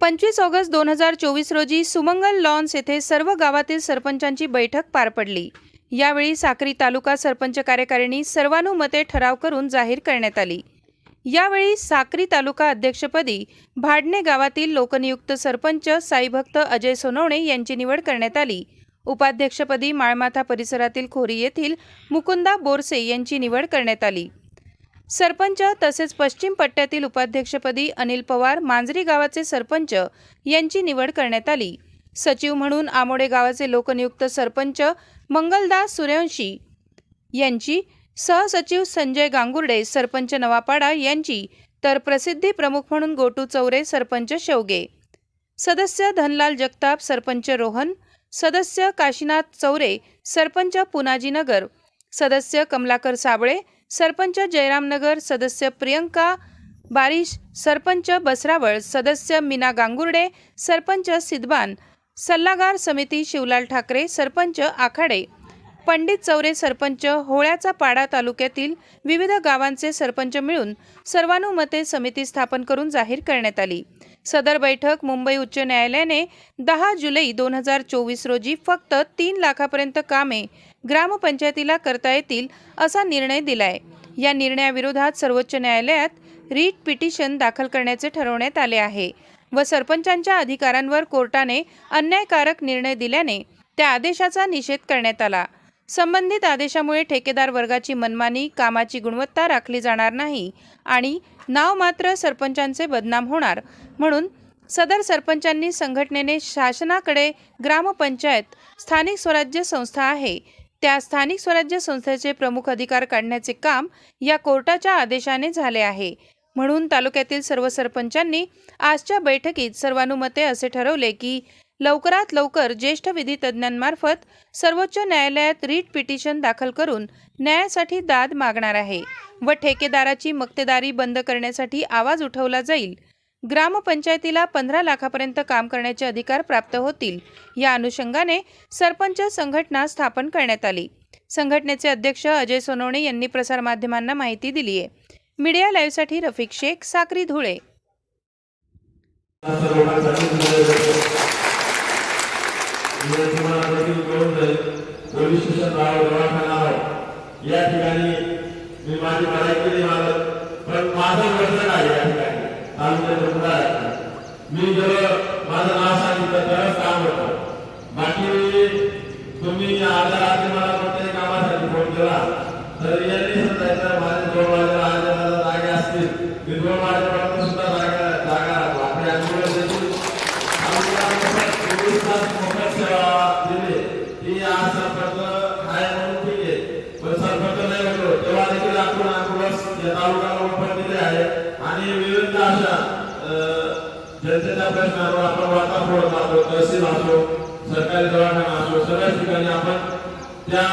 पंचवीस ऑगस्ट दोन हजार चोवीस रोजी सुमंगल लॉन्स येथे सर्व गावातील सरपंचांची बैठक पार पडली. यावेळी साक्री तालुका सरपंच कार्यकारिणी सर्वानुमते ठराव करून जाहीर करण्यात आली. यावेळी साक्री तालुका अध्यक्षपदी भाडणे गावातील लोकनियुक्त सरपंच साईभक्त अजय सोनवणे यांची निवड करण्यात आली. उपाध्यक्षपदी माळमाथा परिसरातील खोरी येथील मुकुंदा बोरसे यांची निवड करण्यात आली. सरपंच तसेच पश्चिम पट्ट्यातील उपाध्यक्षपदी अनिल पवार मांजरी गावाचे सरपंच यांची निवड करण्यात आली. सचिव म्हणून आमोडे गावाचे लोकनियुक्त सरपंच मंगलदास सूर्यवंशी यांची सहसचिव संजय गांगुर्डे सरपंच नवापाडा यांची तर प्रसिद्धी प्रमुख म्हणून गोटू चौरे सरपंच शेवगे. सदस्य धनलाल जगताप सरपंच रोहन. सदस्य काशीनाथ चौरे सरपंच पुनाजीनगर. सदस्य कमलाकर साबळे सरपंच जयरामनगर सदस्य प्रियंका बारिश सरपंच बसरावळ सदस्य मीना गांगुर्डे सरपंच सिद्धबान सल्लागार समिती शिवलाल ठाकरे सरपंच आखाडे पंडित चौरे सरपंच होळ्याचा पाडा तालुक्यातील विविध गावांचे सरपंच मिळून सर्वानुमते समिती स्थापन करून जाहीर करण्यात आली. सदर बैठक मुंबई उच्च न्यायालयाने दहा जुलै दोन हजार चोवीस रोजी फक्त तीन लाखापर्यंत कामे ग्रामपंचायतीला करता येतील असा निर्णय दिलाय. या निर्णयाविरोधात सर्वोच्च न्यायालयात रीट पिटिशन दाखल करण्याचे ठरवण्यात आले आहे व सरपंचांच्या अधिकारांवर कोर्टाने अन्यायकारक निर्णय दिल्याने त्या आदेशाचा निषेध करण्यात आला. संबंधित आदेशामुळे ठेकेदार वर्गाची मनमानी कामाची गुणवत्ता राखली जाणार नाही आणि नाव मात्र सरपंचांचे बदनाम होणार. म्हणून सदर सरपंचांनी संघटनेने शासनाकडे ग्रामपंचायत स्थानिक स्वराज्य संस्था आहे. त्या स्थानिक स्वराज्य संस्थेचे प्रमुख अधिकार काढण्याचे काम या कोर्टाच्या आदेशाने झाले आहे. म्हणून तालुक्यातील सर्व सरपंचांनी आजच्या बैठकीत सर्वानुमते असे ठरवले की लवकरात लवकर ज्येष्ठ विधी तज्ज्ञांमार्फत सर्वोच्च न्यायालयात रीट पिटिशन दाखल करून न्यायासाठी दाद मागणार आहे व ठेकेदाराची मक्तेदारी बंद करण्यासाठी आवाज उठवला जाईल. ग्रामपंचायतीला पंधरा लाखापर्यंत काम करण्याचे अधिकार प्राप्त होतील. या अनुषंगाने सरपंच संघटना स्थापन करण्यात आली. संघटनेचे अध्यक्ष अजय सोनवणे यांनी प्रसारमाध्यमांना माहिती दिली आहे. मीडिया लाईव्हसाठी रफिक शेख साक्री धुळे. पोलीस स्टेशन राहावं दवाखाना राहावं या ठिकाणी मी माझी मदत केली मला पण माझं वर्ष आहे या ठिकाणी. तालुक्यात आहे मी जर माझं नाव सांगितलं तरच काम होतं. बाकी तुम्ही अर्ध्या रात्री मला कोणत्याही कामासाठी फोन केला तर यांनी जनतेच्या प्रश्नावर आपण वार्ता फोडत राहतो तहसील असो सरकारी दवाखाना असो सगळ्या ठिकाणी आपण त्या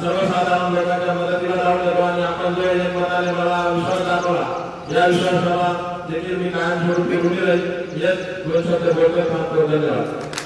सर्वसाधारण लोकांच्या मदतीला जाऊन येतो आणि आपण जो एक मताने मला विश्वास दाखवला या विश्वासाला देखील मी कायम स्वरूपी उभी राहील हेच दोन शब्द बोलतोय धन्यवाद.